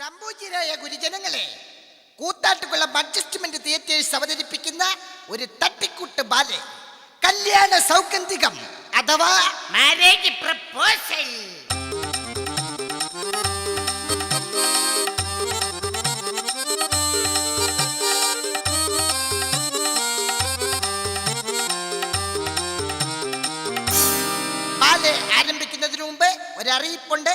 സംപൂജ്യരായ ഗുരുജനങ്ങളെ Koothattukulam adjustment theatres അവതരിപ്പിക്കുന്ന ഒരു തട്ടിക്കൂട്ട് ബാലെ കല്യാണ സൗഗന്ധികം അഥവാ മാരേജ് പ്രപ്പോസൽ ബാലെ ആരംഭിക്കുന്നതിന് മുമ്പ് ഒരറിയിപ്പുണ്ട്.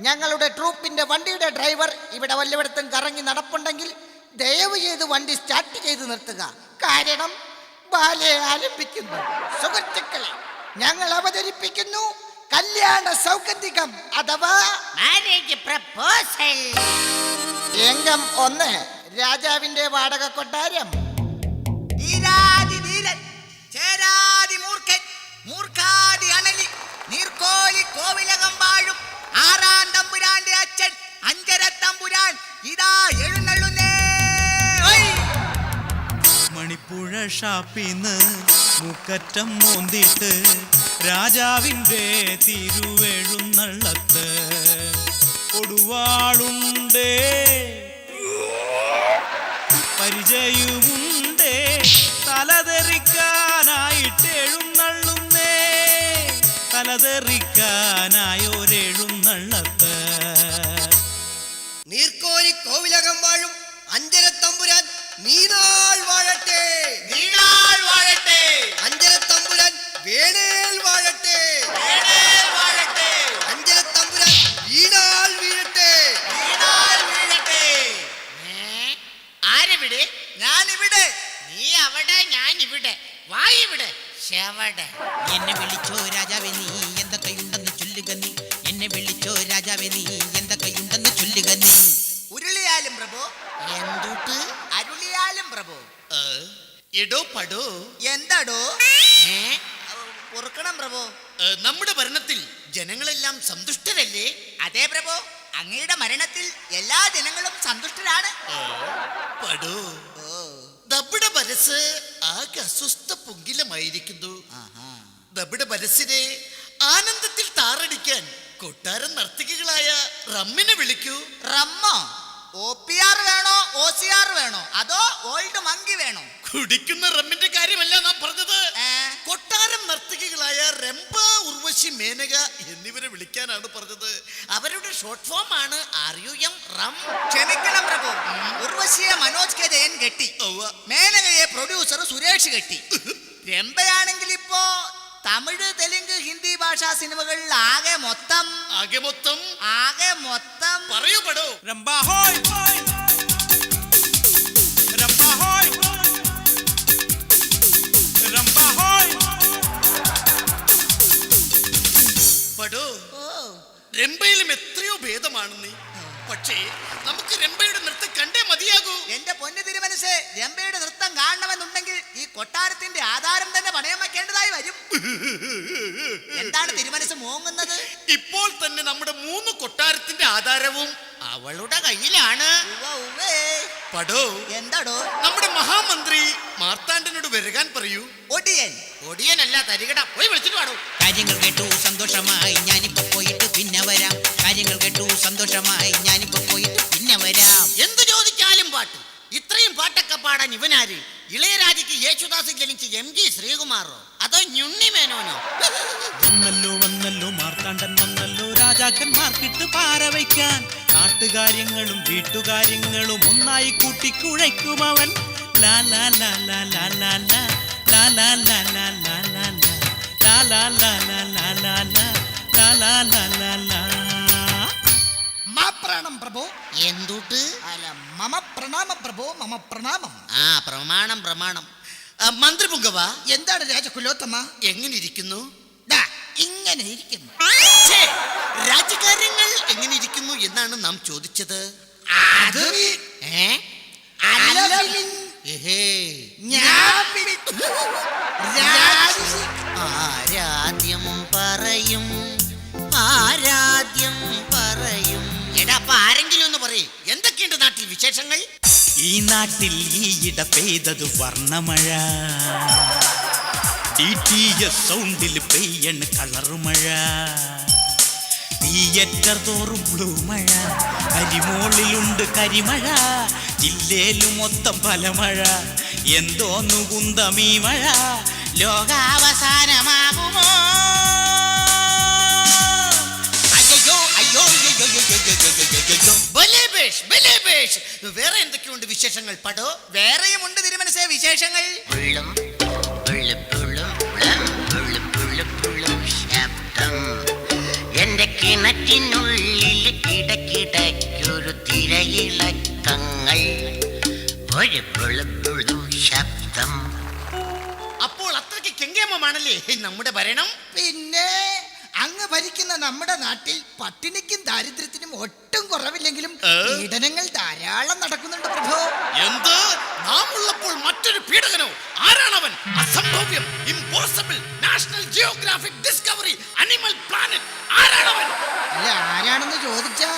ഞങ്ങളുടെ ട്രൂപ്പിന്റെ വണ്ടിയുടെ ഡ്രൈവർ ഇവിടെ വല്ലയിടത്തും കറങ്ങി നടപ്പുണ്ടെങ്കിൽ ദയവ് ചെയ്ത് വണ്ടി സ്റ്റാർട്ട് ചെയ്ത് നിർത്തുക. കാരണം ബാലെ ആരംഭിക്കുന്നു സുഹൃത്തുക്കളെ ഞങ്ങൾ അവതരിപ്പിക്കുന്നു കല്യാണ സൗകര്യം അഥവാ മാരേജ് പ്രപ്പോസൽ. രംഗം ഒന്ന് രാജാവിന്റെ വാടക കൊട്ടാരം. മൂർഖാതി അണലി നീർക്കോലി കോവിലകം വാഴും. ആറാം തമ്പുരാന്റെ അച്ഛൻ അഞ്ചര തമ്പുരാൻ. ഇതാ എഴുന്നള്ളുന്നേ! മണിപ്പുഴ ഷാപ്പിന്ന് മുക്കറ്റം മോന്തിട്ട് രാജാവിന്റെ തിരുവെഴുന്നള്ളത്ത്. കൊടുവാളുണ്ടേ. പരിചയവുമുണ്ടേ. തലതെറിക്കാനായിട്ട് എഴുന്നള്ളുന്നേ. തലതെറിക്കാനായൊരെഴുന്നള്ളത്ത് അവിടെ ഞാൻ ഇവിടെ വായിവിടെ. ശവടെ. എന്നെ വിളിച്ചോ രാജാവേ നീ എന്തൊക്കെയുണ്ടെന്ന് ചൊല്ലുക നീ. എന്നെ വിളിച്ചോ രാജാവേ നീ എന്തൊക്കെയുണ്ടെന്ന് ചൊല്ലുക നീ. ഉരുളിയാലും പ്രഭു. എന്തുട്ട്? അരുളിയാലും പ്രഭു. എടോ പടോ. എന്താടോ? ഉറക്കണം പ്രഭു. നമ്മുടെ ഭരണത്തിൽ ജനങ്ങളെല്ലാം സന്തുഷ്ടരല്ലേ? അതെ പ്രഭു. അങ്ങയുടെ മരണത്തിൽ എല്ലാ ജനങ്ങളും സന്തുഷ്ടരാണ്. പടോ. നമ്മുടെ മനസ്സ് ആകെ അസ്വസ്ഥ പൊങ്കിലമായിരിക്കുന്നു. നമ്മുടെ മനസ്സിനെ ആനന്ദത്തിൽ താറടിക്കാൻ കൊട്ടാരം നർത്തകികളായ റമ്മിനെ വിളിക്കൂ. റമ്മ ഒ പി ആർ വേണോ ഒ സി ആർ വേണോ അതോ ഓൾഡ് മങ്കി വേണോ? കുടിക്കുന്ന റമ്മിന്റെ കാര്യമല്ല നാം പറഞ്ഞത്. കൊട്ടാരം നർത്തകികളായ രംഭ ഉർവശി മേനക എന്നിവരെ വിളിക്കാനാണ് പറഞ്ഞത്. അവരുടെ ഷോർട്ട് ഫോം ആണ് ആർ യു എം റം. ക്ഷമിക്കണം പ്രഭു. ഉർവശിയെ മനോജ് കെ ജയൻ കെട്ടി. മേനകയെ പ്രൊഡ്യൂസർ സുരേഷ് കെട്ടി. രംഭയാണെങ്കിൽ ഇപ്പോ തമിഴ് തെലുങ്ക് ഹിന്ദി ഭാഷാ സിനിമകളിൽ ആകെ മൊത്തം ആകെ മൊത്തം. ആകെ മൊത്തം പറയൂ പടോ. ഹോയ്. രംഭയിലും എത്രയോ ഭേദമാണ് നീ. പക്ഷേ നമുക്ക് രംഭയുടെ നൃത്തം കണ്ടേ മതിയാകൂ. എന്റെ പൊന്നു തിരുമനസ് രംഭയുടെ നൃത്തം കാണണമെന്നുണ്ടെങ്കിൽ ഈ കൊട്ടാരത്തിന്റെ ആധാരം തന്നെ പണയം വെക്കേണ്ടതായി വരും. എന്താണ് തിരുമനസ് മൂങ്ങുന്നത്? ഇപ്പോൾ തന്നെ നമ്മുടെ മൂന്ന് കൊട്ടാരത്തിന്റെ ആധാരവും അവളുടെ കയ്യിലാണ്. ഉവ്വ ഉവ്വേ. പടോ? എന്താടോ? നമ്മുടെ മഹാമന്ത്രി മാർത്താണ്ഡനോട് വരകാൻ പറയൂ. ഒടിയൻ. ഒടിയനല്ല തരികട. പോയി വിളിച്ചിട്ട് പാടോ. കാര്യങ്ങൾ കേട്ടു സന്തോഷമായി ഞാനിപ്പോ പോയിട്ട് പിന്നെ വരാം. കാര്യങ്ങൾ കേട്ടു സന്തോഷമായി ഞാനിപ്പോ പോയിട്ട് പിന്നെ വരാം. എന്തു ചോദിച്ചാലും പാട്ട്. ഇത്രയും പാട്ടൊക്കെ പാടാൻ ഇവനാര്? ഇളയരാജയ്ക്ക് യേശുദാസ് ജനിച്ച് എം ജി ശ്രീകുമാറോ? അതോ ഞുണ്ണി മേനോനോ? വന്നല്ലോ വന്നല്ലോ മാർത്താണ്ഡൻ രാജാക്കന്മാർക്കിട്ട് പാര വയ്ക്കാൻ നാട്ടുകാര്യങ്ങളും വീട്ടുകാര്യങ്ങളും ഒന്നായി കൂട്ടിക്കുഴയ്ക്കും അവൻ ലാ ലാ ലാ ലാ ലാ ലാ ലാ. ലാ ലാ ലാ ലാ ലാ ലാ ലാ. ലാ ലാ ലാ ലാ ലാ ലാ ലാ. ലാ ലാ ലാ ലാ ലാ. എന്തുട്ട് അല്ല മമ പ്രണാമം പ്രഭോ മമ പ്രണാമം ആ പ്രമാണം പ്രമാണം മന്ത്രി പുങ്കവ എന്താണ് രാജകുലോത്തമ എങ്ങനെ ഇരിക്കുന്നു ഇങ്ങനെ ഇരിക്കുന്നു. രാജ്യകാര്യങ്ങൾ എങ്ങനെ ഇരിക്കുന്നു എന്നാണ് നാം ചോദിച്ചത്? അത് ഏ? ആരാദ്യം പറയും. ആരാധ്യം പറയും. എടാ അപ്പൊ ആരെങ്കിലും ഒന്ന് പറയും. എന്തൊക്കെയുണ്ട് നാട്ടിൽ വിശേഷങ്ങൾ? ഈ നാട്ടിൽ ഈയിട പെയ്തത് വർണമഴ. ഡി ടി എസ് സൗണ്ടിൽ പെയ്യണ് കളറുമഴ തിയേറ്റർ തോറും ബ്ലൂ മഴ കരിമോളിലുണ്ട് കരിമഴ ജില്ലയിലും മൊത്തം പലമഴ എന്തോന്നു കുന്തമീ മഴ ലോകാവസാനമാകുമോ അയ്യോ അയ്യോ. വേറെ എന്തൊക്കെയുണ്ട് വിശേഷങ്ങൾ? പടോ വേറെയും ഉണ്ട് തിരുമനസേ വിശേഷങ്ങൾ. കിണറ്റിനുള്ളിൽ കിടക്കിടയ്ക്കൊരു തിരയിളക്കങ്ങൾ. ഒരു ശബ്ദം. അപ്പോൾ അത്രയ്ക്ക് കെങ്കേമമാണല്ലേ? നമ്മുടെ ഭരണം. പിന്നെ അങ്ങ് ഭരിക്കുന്ന നമ്മുടെ നാട്ടിൽ പട്ടിണിക്കും ദാരിദ്ര്യത്തിനും ഒട്ടും കുറവില്ലെങ്കിലും? പീഡനങ്ങൾ ധാരാളം നടക്കുന്നുണ്ട് പ്രഭു. എന്ത്? നാം ഉള്ളപ്പോൾ മറ്റൊരു പീഡകനോ? ആരാണവൻ? അസംഭവ്യം impossible National Geographic Discovery Animal Planet ആരാണവൻ? അല്ല ആരാണെന്ന് ചോദിച്ചാ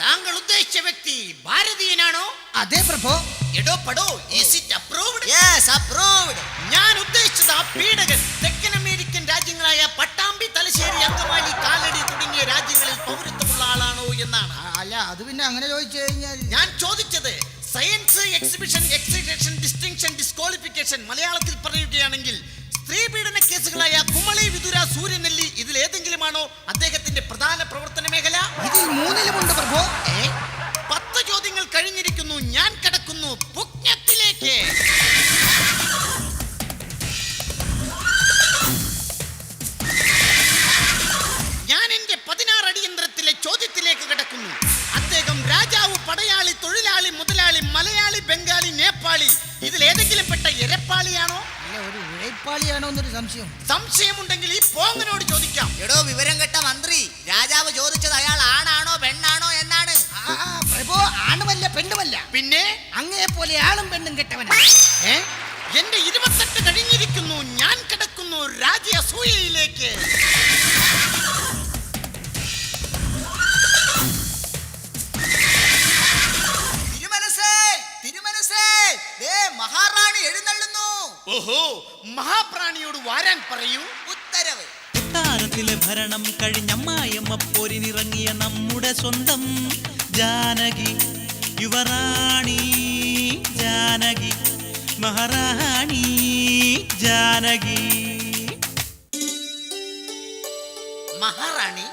താങ്കൾ ഉദ്ദേശിച്ച വ്യക്തി ഭാരതീയനാണോ? അതെ പ്രഭോ. എടോ പടോ is it approved yes approved ഞാൻ ഉദ്ദേശിച്ചത് ആ പീഡകൻ തെക്കൻ അമേരിക്കൻ രാജ്യങ്ങളായ പട്ടാമ്പി തലശ്ശേരി അങ്കമാലി കാലടി തുടങ്ങിയ രാജ്യങ്ങളിൽ പൗരത്വമുള്ള ആളാണോ എന്നാണ്. അല്ല അത് പിന്നെ അങ്ങനെ ചോദിച്ചു കഴിഞ്ഞാൽ ഞാൻ ചോദിച്ചത് science exhibition excitation distinction disqualification മലയാളത്തിൽ പറയുകയാണെങ്കിൽ സ്ത്രീ പീഡന കേസുകളായ കുമളി വിതുര സൂര്യനെല്ലി ഇതിൽ ഏതെങ്കിലുമാണോ അദ്ദേഹത്തിന്റെ പ്രധാന പ്രവർത്തന മേഖല? ഇതിൽ മൂന്നിലുമുണ്ട് പ്രഭു? പത്ത് ചോദ്യങ്ങൾ കഴിഞ്ഞിരിക്കുന്നു. ഞാൻ കിടക്കുന്നു പുജ്ഞത്തിലേക്ക് ഞാൻ എന്റെ പതിനാറ് അടിയന്തരത്തിലെ ചോദ്യത്തിലേക്ക് കിടക്കുന്നു. അദ്ദേഹം രാജാവ് പടയാളി തൊഴിലാളി മുതലാളി മലയാളി ബംഗാളി നേപ്പാളി എന്നൊരു സംശയം. സംശയമുണ്ടെങ്കിൽ ഈ പോങ്ങനോട് ചോദിക്കാം. എടോ വിവരം കെട്ട മന്ത്രി രാജാവ് ചോദിച്ചത് അയാൾ ആണാണോ പെണ്ണാണോ എന്നാണ്. പ്രഭു ആണുമല്ല പെണ്ണുമല്ല. പിന്നെ? അങ്ങയെ പോലെ ആണും പെണ്ണും കെട്ടവനാ. എന്റെ ഇരുപത്തെട്ട് കഴിഞ്ഞിരിക്കുന്നു. ഞാൻ കിടക്കുന്നു രാജ്യസൂയയിലേക്ക് മഹാറാണി എഴുന്നള്ളുന്നു ഓഹോ മഹാപ്രാണിയോട് വരാൻ പറയൂ. ഉത്തരവ്. കൊട്ടാരത്തിലെ ഭരണം കഴിഞ്ഞമ്മായമ്മ പോരിനിറങ്ങിയ നമ്മുടെ സ്വന്തം ജാനകി യുവറാണി ജാനകി മഹാറാണി ജാനകി. മഹാറാണി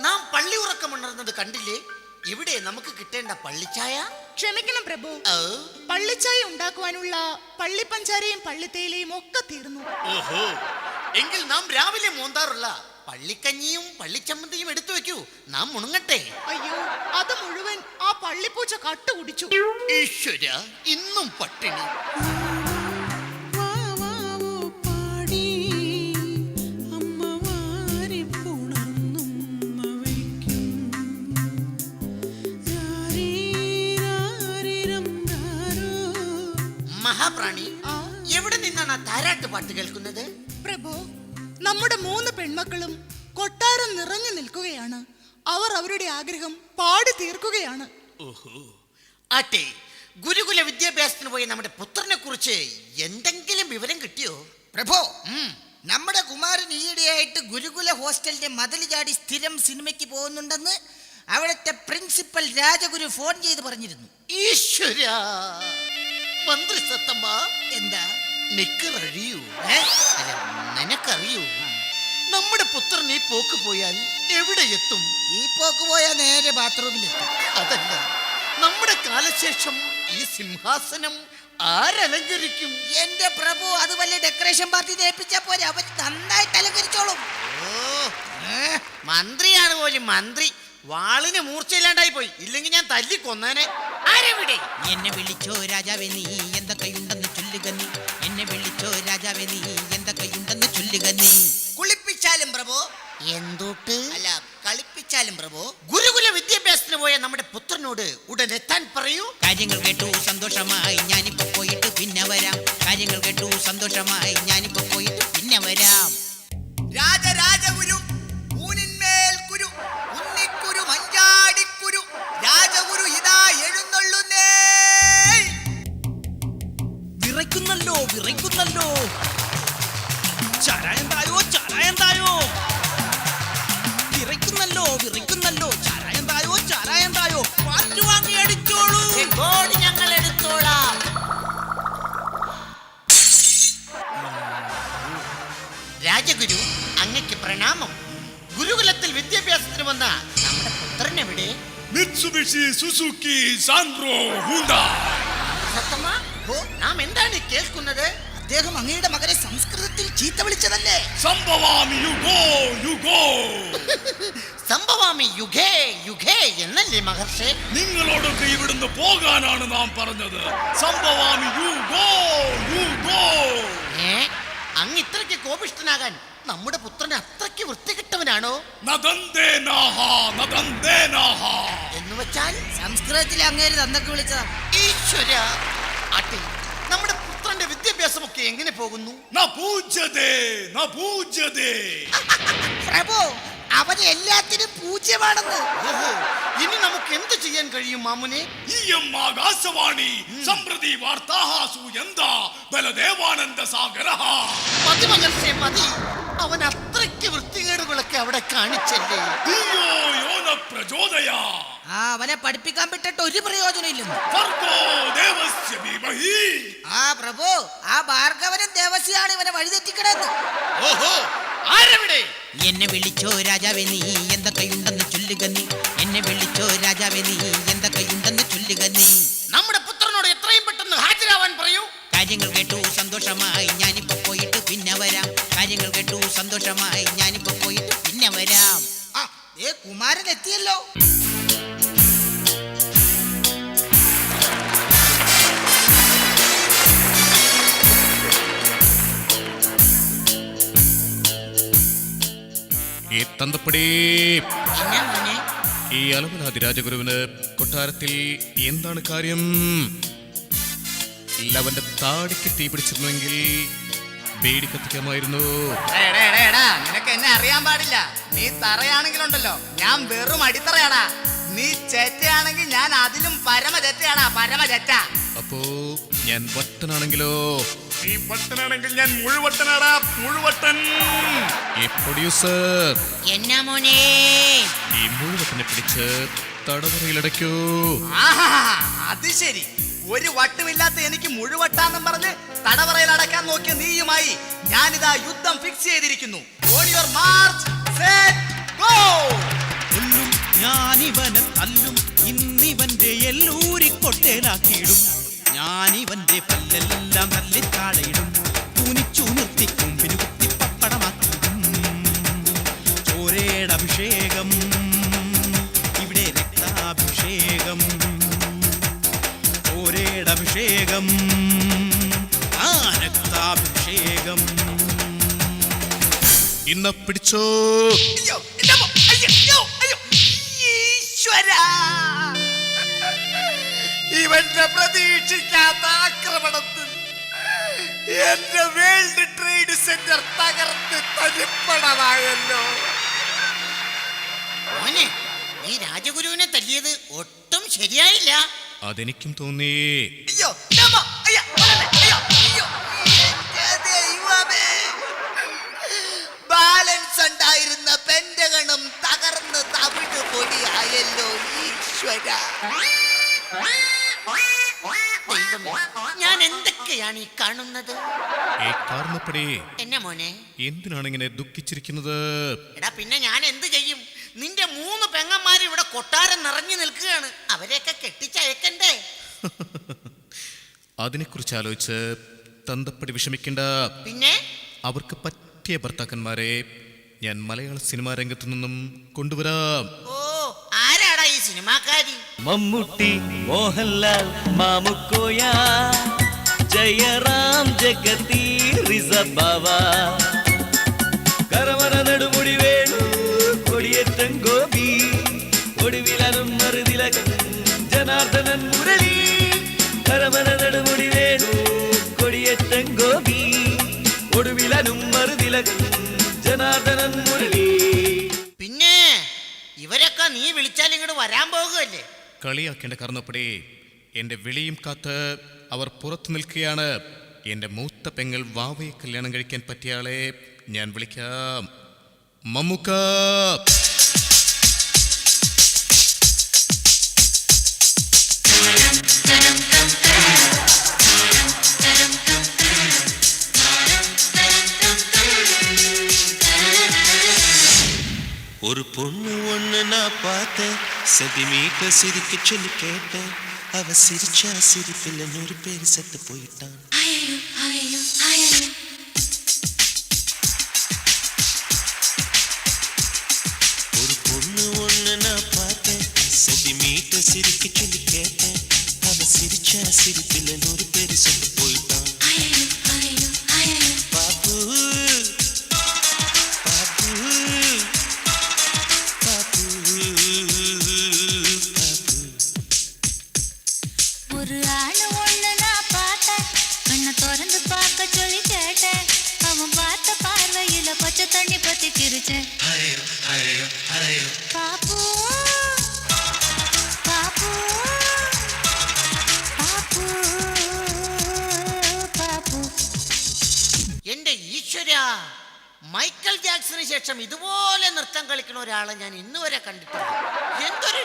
നാം പള്ളി ഉറക്കമുണർന്നത് കണ്ടില്ലേ? ഇവിടെ നമുക്ക് കിട്ടേണ്ട പള്ളിച്ചായ? ക്ഷമിക്കണം പ്രഭു. പള്ളിച്ചായ ഉണ്ടാക്കുവാനുള്ള പള്ളിപ്പഞ്ചാരയും പള്ളിത്തേയിലയും ഒക്കെ തീർന്നു. ഓഹോ. എങ്കിൽ നാം രാവിലെ മോന്താറുള്ള പള്ളിക്കഞ്ഞിയും പള്ളിച്ചമ്മന്തിയും എടുത്തു വെക്കൂ. നാം മുണങ്ങട്ടെ അയ്യോ അത് മുഴുവൻ ആ പള്ളിപ്പൂച്ച കട്ടുകുടിച്ചു. ഈശ്വര ഇന്നും പട്ടിണി. മഹാപ്രാണി എവിടെ നിന്നാണ് ആ താരാട്ട് പാട്ട് കേൾക്കുന്നത്? പ്രഭു നമ്മുടെ മൂന്ന് പെൺമക്കളും കൊട്ടാരം നിറഞ്ഞു നിൽക്കുകയാണ്. അവർ അവരുടെ ആഗ്രഹം പാടി തീർക്കുകയാണ്. ഓഹോ. ആട്ടെ ഗുരുകുല വിദ്യാഭ്യാസത്തിന് പോയി നമ്മുടെ പുത്രനെ കുറിച്ച് എന്തെങ്കിലും വിവരം കിട്ടിയോ? പ്രഭോ ഉം. നമ്മുടെ കുമാരൻ ഈയിടെയായിട്ട് ഗുരുകുല ഹോസ്റ്റലിന്റെ മതിൽ ചാടി സ്ഥിരം സിനിമയ്ക്ക് പോകുന്നുണ്ടെന്ന് അവിടുത്തെ പ്രിൻസിപ്പൽ രാജഗുരു ഫോൺ ചെയ്ത് പറഞ്ഞിരുന്നു. ഈശ്വര. മന്ത്രി സത്തമ്മ എന്താ നിക്കറിയൂ? അല്ല നിനക്കറിയൂ. നമ്മുടെ പുത്രൻ ഈ പോക്ക് പോയാൽ എവിടെ എത്തും? ഈ പോക്ക് പോയാൽ നേരെ ബാത്റൂമിലെത്തും അതല്ല നമ്മുടെ കാലശേഷം ഈ സിംഹാസനം ആരലങ്കരിക്കും? എന്റെ പ്രഭു അത് വലിയ ഡെക്കറേഷൻ പാർട്ടി ഏൽപ്പിച്ചാ പോലെ അവർ നന്നായിട്ട് അലങ്കരിച്ചോളും. മന്ത്രിയാണ് പോലും മന്ത്രി. വാളിന് മൂർച്ചയില്ലാണ്ടായി പോയി. ഇല്ലെങ്കിൽ ഞാൻ തല്ലി കൊന്നേനെ. ആരെവിടെ? എന്നെ വിളിച്ചോ രാജാവേ നീ എന്തൊക്കെയുണ്ടെന്ന് ചൊല്ലുക നീ. എന്നെ വിളിച്ചോ രാജാവേ നീ എന്തൊക്കെയുണ്ടെന്ന് ചൊല്ലുക നീ. കുളിപ്പിച്ചാലും പ്രഭു? എന്തോട്ട്? അല്ല കളിപ്പിച്ചാലും പ്രഭു? ഗുരുകുല വിദ്യാഭ്യാസത്തിന് പോയ നമ്മുടെ പുത്രനോട് ഉടൻ എത്താൻ പറയൂ. കാര്യങ്ങൾ കേട്ടു സന്തോഷമായി. അങ്ങക്ക് പ്രണാമം. ഗുരുകുലത്തിൽ വിദ്യാഭ്യാസത്തിന് വന്ന നമ്മുടെ പുത്രൻ എവിടെ മിത്സുബിഷി സുസുക്കി സാൻഡ്രോ ഹൂണ്ട. സത്തമ്മ ഓ നാം എന്താണ് കേൾക്കുന്നത്? അദ്ദേഹം അങ്ങയുടെ മകനെ സംസ്കൃതത്തിൽ ചീത്ത വിളിച്ചതല്ലേ? സംഭവാമി യുഗോ യുഗോ. സംഭവാമി യുഗേ യുഗേ എന്നല്ലേ മഹർഷി? നിങ്ങളോടൊക്കെ ഇവിടുന്ന് പോകാനാണ് നാം പറഞ്ഞത്. സംഭവാമി യുഗോ യുഗോ. ഏ അങ്ങ് ഇത്രയ്ക്ക് കോപിഷ്ഠനാകാൻ നമ്മുടെ പുത്രൻ അത്രയ്ക്ക് വൃത്തികെട്ടവനാണോ? എന്ന് വെച്ചാൽ സംസ്കൃതത്തിൽ അങ്ങേര് തന്നൊക്കെ വിളിച്ചതാ. ഈശ്വര ആട്ടെ നമ്മുടെ പുത്രന്റെ വിദ്യാഭ്യാസമൊക്കെ എങ്ങനെ പോകുന്നു? ന പൂജ്യതേ ന പൂജ്യതേ. പ്രഭു അവന് എല്ലാത്തിനും പൂജ്യമാണെന്ന്. ഓഹോ ഇനി നമുക്ക് എന്ത് ചെയ്യാൻ കഴിയും മാമുനെ? ഇയം ആകാശവാണി സമൃദ്ധി വാർത്താഹാസു എന്താ? ബലദേവാനന്ദ സാഗര മതി മഹർഷേ മതി അവൻ അത്രയ്ക്ക് വൃത്തികേടുകളൊക്കെ അവിടെ കാണിച്ചല്ലേ? ആ അവനെ പഠിപ്പിക്കാൻ പറ്റിട്ട് ഒരു പ്രയോജനം ഇല്ലെന്ന് ഭർഗോ ദേവസ്യ ആ പ്രഭു ആ ഭാർഗവനും ദേവസ്യാണ് ഇവനെ വഴിതെറ്റിക്കണെന്ന് ഓഹോ ആരെവിടെ? എന്നെ വിളിച്ചോ രാജാവേ നീ എന്തൊക്കെയുണ്ടെന്ന് ചൊല്ലുക നീ. എന്നെ വിളിച്ചോ രാജാവേ നീ. ഈ അലമനാതി രാജഗുരുവിന് കൊട്ടാരത്തിൽ എന്താണ് കാര്യം? അവന്റെ താടിക്ക് തീ പിടിച്ചിരുന്നുവെങ്കിൽ പേടി കത്തിക്കാമായിരുന്നു. നിനക്ക് എന്നെ അറിയാൻ പാടില്ല. നീ തറയാണെങ്കിലുണ്ടല്ലോ. ഞാൻ വെറും അടിത്തറയാടാ. നീ ചെറ്റയാണെങ്കിൽ ഞാൻ അതിലും പരമ ചെറ്റയാടാ പരമ ചെറ്റ അപ്പോ ഞാൻ വട്ടനാണെങ്കിലോ ഈ പട്ടനാണെങ്കിൽ ഞാൻ മുഴുവട്ടനാടാ മുഴുവട്ടൻ. ഈ പ്രൊഡ്യൂസർ. എന്നാ മോനെ? ഈ മുഴുവട്ടനെ പിടിച്ച് തടവറയിലടയ്ക്കൂ. ആഹാ അത് ശരി. ഒരു വട്ടുമില്ലാത്ത എനിക്ക് മുഴുവട്ടാന്നും പറഞ്ഞ് തടവറയിൽ അടക്കാൻ നോക്കിയ നീയുമായി ഞാനിതാ യുദ്ധം ഫിക്സ് ചെയ്തിരിക്കുന്നു. മാർച്ച്! കൊല്ലും ഞാനിവനെ തല്ലും. ഇന്നിവന്റെ എല്ലൂരി കൊട്ടേലാക്കിയിടും. ഞാനിവന്റെ പല്ലെല്ലാം തല്ലി തൂനിച്ചു നിർത്തി കുമ്പിനു കുത്തി പപ്പടമാക്കും ചോരയുടെ അഭിഷേകം ഇവിടെ രക്താഭിഷേകം. ചോരയുടെ അഭിഷേകം ആ രക്താഭിഷേകം. ഇന്ന പിടിച്ചോ? പ്രതീക്ഷിക്കാത്ത ആക്രമണത്തിൽ എന്റെ വേൾഡ് ട്രേഡ് സെന്റർ തകർത്ത് തരിപ്പണമായല്ലോ. മോനെ ഈ രാജഗുരുവിനെ തല്ലിയത് ഒട്ടും ശരിയായില്ല. അതെനിക്കും തോന്നി. അയ്യോ, ബാലൻസ് ഉണ്ടായിരുന്ന പെൻഡഗണും തകർന്ന് തവിട് പൊടിയായല്ലോ ഈശ്വര. ദൈവമേ ഞാൻ എന്തൊക്കെയാണ് ഈ കാണുന്നത്? എന്നെ മോനെ. എന്തിനാണ് ഇങ്ങനെ ദുഃഖിച്ചിരിക്കുന്നത്? എടാ പിന്നെ ഞാൻ എന്ത് ചെയ്യും? നിന്റെ മൂന്ന് പെങ്ങന്മാര് ഇവിടെ കൊട്ടാരം നിറഞ്ഞു നിൽക്കുകയാണ്. അവരെയൊക്കെ കെട്ടിച്ചയക്കണ്ടേ? അതിനെക്കുറിച്ച് ആലോചിച്ച് തന്തപ്പടി വിഷമിക്കണ്ട. പിന്നെ? അവർക്ക് പറ്റിയ ഭർത്താക്കന്മാരെ ഞാൻ മലയാള സിനിമാ രംഗത്തു നിന്നും കൊണ്ടുവരാം. ഓ സിനിമാക്കാരി മമ്മൂട്ടി മോഹൻലാൽ മാമുക്കോയ ജയറാം ജഗതി റിസബാവ കരമന നെടുമുടി വേണു കൊടിയേറ്റം ഗോപി ഒടുവിലനും മറുതിലകൻ ജനാർദ്ദനൻ മുരളി കരമന നെടുമുടി വേണു കൊടിയേറ്റം ഗോപി ഒടുവിലനും മറുതിലകൻ ജനാർദ്ദനൻ മുരളി പിന്നെ ഇവരൊക്കെ നീ വിളിച്ചാൽ ഇങ്ങോട്ട് വരാൻ പോകുകയല്ലേ കളിയാക്കേണ്ട കാരണപ്പടി എന്റെ വിളിയും കാത്ത് അവർ പുറത്തു നിൽക്കുകയാണ്. എന്റെ മൂത്ത പെങ്ങൾ വാവയെ കല്യാണം കഴിക്കാൻ പറ്റിയ ആളെ ഞാൻ വിളിക്കാം. മമ്മുക്ക! ஒரு பொண்ணு ஒண்ணு நான் பார்த்தேன். சென்டிமீட்டர் சிரிக்க சொல்லி கேட்டேன். அவ சிரிச்சா சிரிப்பில் நூறு பேர் செத்து போயிட்டான். ஒரு பொண்ணு ஒண்ணு நான் பார்த்தேன். சென்டிமீட்டர் சிரிக்க சொல்லி கேட்டேன். அவ சிரிச்சா சிரிப்பில் நூறு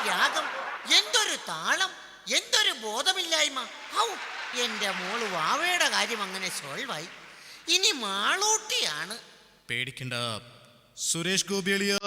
രാഗം എന്തൊരു താളം എന്തൊരു ബോധമില്ലായ്മ. ഔ എന്റെ മോൾ വാവയുടെ കാര്യം അങ്ങനെ സോൾവായി. ഇനി മാളൂട്ടിയാണ്. പേടിക്കണ്ട. സുരേഷ് ഗോപിയളിയ.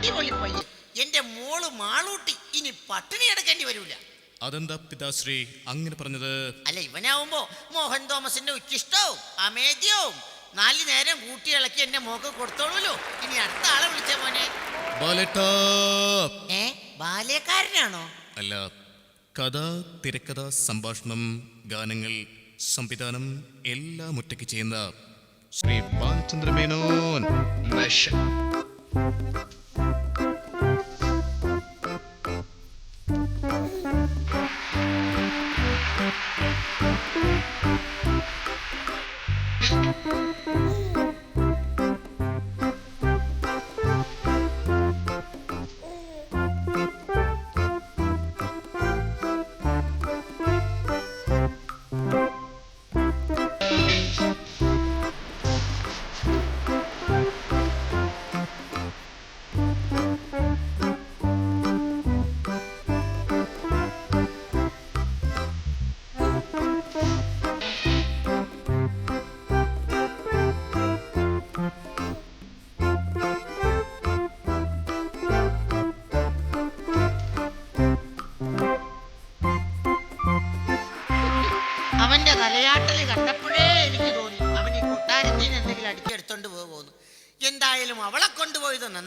അടിപൊളി പയ്യൻ. എന്റെ മോൾ മാളൂട്ടി ഇനി പട്ടിണി എടുക്കേണ്ടി വരൂല. അതെന്താ പിതാശ്രീ? അങ്ങനെ പറഞ്ഞത്? അല്ല ഇവനാവുമ്പോ മോഹൻ തോമസിന്റെ ഉച്ചിഷ്ടവും അമേദ്യവും നാല് നേരം കൂട്ടി ഇളക്കി എന്റെ മോക്ക് കൊടുത്തോളൂലോ? ഇനി അടുത്ത ആളെ വിളിച്ച മോനെ. ഏ ബാല്യക്കാരനാണോ? അല്ല കഥ തിരക്കഥ സംഭാഷണം ഗാനങ്ങൾ സംവിധാനം എല്ലാം ഒറ്റയ്ക്ക് ചെയ്യുന്ന ശ്രീ ബാലചന്ദ്ര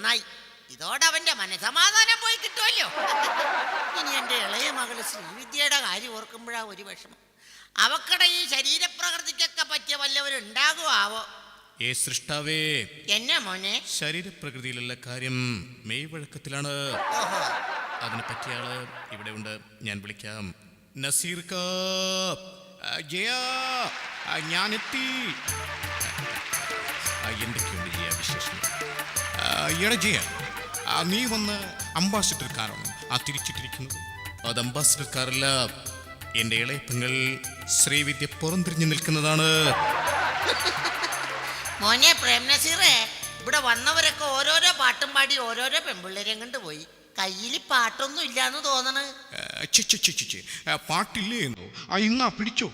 നന്നായി. ഇതോടെ അവന്റെ മനസമാധാനം പോയി കിട്ടുമല്ലോ. ഇനി എന്റെ ഇളയ മകൾ ശ്രീവിദ്യയുടെ കാര്യം ഓർക്കുമ്പോഴാ ഒരു വിഷമം. അവക്കടെ ഈ ശരീരപ്രകൃതിക്കൊക്കെ പറ്റിയ വല്ലവരും ഉണ്ടാകുമാവോ ഏ സൃഷ്ടാവേ എന്നെ മോനെ? ശരീരപ്രകൃതിയിലുള്ള കാര്യം മെയ്വഴക്കത്തിലാണ് അതിനെ പറ്റിയ ആൾ ഇവിടെ ഉണ്ട്. ഞാൻ വിളിക്കാം. നസീർ കാ ആ, ജയാ ആ, ഞാനെത്തി. എന്തൊക്കെയുണ്ട് ജയ വിശേഷം ആ, നീ വന്ന് അംബാസിഡർ കാറാണ് ആ തിരിച്ചിട്ടിരിക്കുന്നത്. അത് അംബാസിഡർ കാറല്ല എന്റെ ഇളയപ്പങ്ങൾ പെങ്ങൾ ശ്രീവിദ്യ പുറംതിരിഞ്ഞു നിൽക്കുന്നതാണ്. മോനെ പ്രേംനസീറേ ഇവിടെ വന്നവരൊക്കെ ഓരോരോ പാട്ടും പാടി ഓരോരോ പെമ്പിള്ളേരെയും കണ്ട് പോയി. കയ്യിൽ പാട്ടൊന്നും ഇല്ലാന്ന് തോന്നണ്. പാട്ടില്ലേ എന്നോ? ആ ഇന്നാ പിടിച്ചോ.